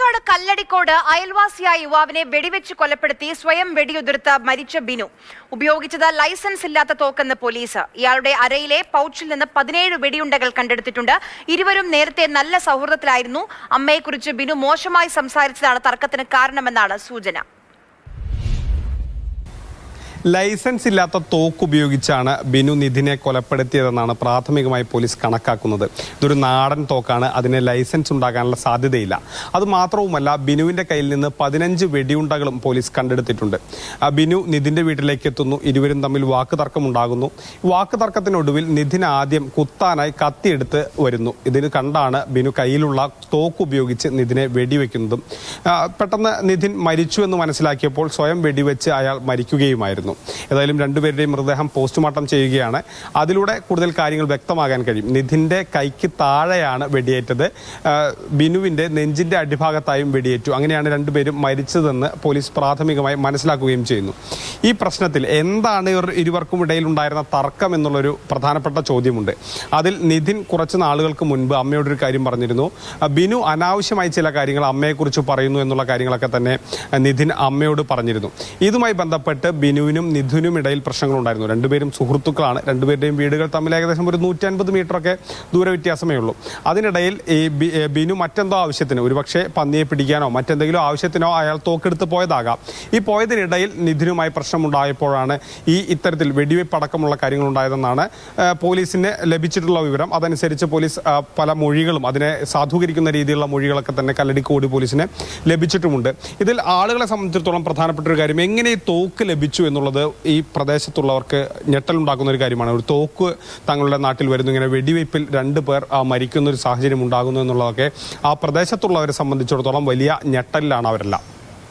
പാലക്കാട് കല്ലടിക്കോട് അയൽവാസിയായ യുവാവിനെ വെടിവെച്ച് കൊലപ്പെടുത്തി സ്വയം വെടിയുതിർത്ത മരിച്ച ബിനു. ഉപയോഗിച്ചത് ലൈസൻസ് ഇല്ലാത്ത തോക്കെന്ന് പോലീസ്. ഇയാളുടെ അരയിലെ പൗച്ചിൽ നിന്ന് പതിനേഴ് വെടിയുണ്ടകൾ കണ്ടെടുത്തിട്ടുണ്ട്. ഇരുവരും നേരത്തെ നല്ല സൗഹൃദത്തിലായിരുന്നു. അമ്മയെക്കുറിച്ച് ബിനു മോശമായി സംസാരിച്ചതാണ് തർക്കത്തിന് കാരണമെന്നാണ് സൂചന. ലൈസൻസ് ഇല്ലാത്ത തോക്ക് ഉപയോഗിച്ചാണ് ബിനു നിധിനെ കൊലപ്പെടുത്തിയതെന്നാണ് പ്രാഥമികമായി പോലീസ് കണക്കാക്കുന്നത്. ഇതൊരു നാടൻ തോക്കാണ്. അതിന് ലൈസൻസ് ഉണ്ടാകാനുള്ള സാധ്യതയില്ല. അത് മാത്രവുമല്ല ബിനുവിന്റെ കയ്യിൽ നിന്ന് പതിനഞ്ച് വെടിയുണ്ടകളും പോലീസ് കണ്ടെടുത്തിട്ടുണ്ട്. ബിനു നിധിന്റെ വീട്ടിലേക്ക് എത്തുന്നു. ഇരുവരും തമ്മിൽ വാക്ക് തർക്കമുണ്ടാകുന്നു വാക്ക് തർക്കത്തിനൊടുവിൽ നിധിൻ ആദ്യം കുത്താനായി കത്തിയെടുത്ത് വരുന്നു. ഇതിന് കണ്ടാണ് ബിനു കയ്യിലുള്ള തോക്ക് ഉപയോഗിച്ച് നിധിനെ വെടിവെക്കുന്നതും. പെട്ടെന്ന് നിധിൻ മരിച്ചു എന്ന് മനസ്സിലാക്കിയപ്പോൾ സ്വയം വെടിവെച്ച് അയാൾ മരിക്കുകയുമായിരുന്നു. ഏതായാലും രണ്ടുപേരുടെയും മൃതദേഹം പോസ്റ്റ്മോർട്ടം ചെയ്യുകയാണ്. അതിലൂടെ കൂടുതൽ കാര്യങ്ങൾ വ്യക്തമാകാൻ കഴിയും. നിധിന്റെ കൈക്ക് താഴെയാണ് വെടിയേറ്റത്. ബിനുവിന്റെ നെഞ്ചിന്റെ അടിഭാഗത്തായും വെടിയേറ്റു. അങ്ങനെയാണ് രണ്ടുപേരും മരിച്ചതെന്ന് പോലീസ് പ്രാഥമികമായി മനസ്സിലാക്കുകയും ചെയ്യുന്നു. ഈ പ്രശ്നത്തിൽ എന്താണ് ഇവർ ഇരുവർക്കും ഇടയിൽ ഉണ്ടായിരുന്ന തർക്കം എന്നുള്ളൊരു പ്രധാനപ്പെട്ട ചോദ്യമുണ്ട്. അതിൽ നിധിൻ കുറച്ച് നാളുകൾക്ക് മുൻപ് അമ്മയോടൊരു കാര്യം പറഞ്ഞിരുന്നു. ബിനു അനാവശ്യമായി ചില കാര്യങ്ങൾ അമ്മയെക്കുറിച്ച് പറയുന്നു എന്നുള്ള കാര്യങ്ങളൊക്കെ തന്നെ നിധിൻ അമ്മയോട് പറഞ്ഞിരുന്നു. ഇതുമായി ബന്ധപ്പെട്ട് ബിനുവിനും നിധുനും ഇടയിൽ പ്രശ്നങ്ങളുണ്ടായിരുന്നു. രണ്ടുപേരും സുഹൃത്തുക്കളാണ്. രണ്ടുപേരുടെയും വീടുകൾ തമ്മിൽ ഏകദേശം ഒരു നൂറ്റൻപത് മീറ്ററൊക്കെ ദൂര വ്യത്യാസമേ ഉള്ളൂ. അതിനിടയിൽ ഈ ബിനു മറ്റെന്തോ ആവശ്യത്തിന് ഒരുപക്ഷെ പന്നിയെ പിടിക്കാനോ മറ്റെന്തെങ്കിലും ആവശ്യത്തിനോ അയാൾ തോക്കെടുത്ത് പോയതാകാം. ഈ പോയതിനിടയിൽ നിധുനുമായി പ്രശ്നമുണ്ടായപ്പോഴാണ് ഈ ഇത്തരത്തിൽ വെടിവെപ്പ് അടക്കമുള്ള ആ, പോലീസിന് ലഭിച്ചിട്ടുള്ള വിവരം. അതനുസരിച്ച് പോലീസ് പല മൊഴികളും അതിനെ സാധൂകരിക്കുന്ന രീതിയിലുള്ള മൊഴികളൊക്കെ തന്നെ കല്ലടിക്കോട് പോലീസിന് ലഭിച്ചിട്ടുമുണ്ട്. ഇതിൽ ആളുകളെ സംബന്ധിച്ചിടത്തോളം പ്രധാനപ്പെട്ട ഒരു കാര്യം എങ്ങനെ തോക്ക് ലഭിച്ചു എന്നുള്ളത് ഈ പ്രദേശത്തുള്ളവർക്ക് ഞെട്ടലുണ്ടാക്കുന്ന ഒരു കാര്യമാണ്. ഒരു തോക്ക് തങ്ങളുടെ നാട്ടിൽ വരുന്നു. ഇങ്ങനെ വെടിവയ്പ്പിൽ രണ്ട് പേർ മരിക്കുന്ന ഒരു സാഹചര്യം ഉണ്ടാകുന്നു എന്നുള്ളതൊക്കെ ആ പ്രദേശത്തുള്ളവരെ സംബന്ധിച്ചിടത്തോളം വലിയ ഞെട്ടലിലാണ് അവരെല്ലാം.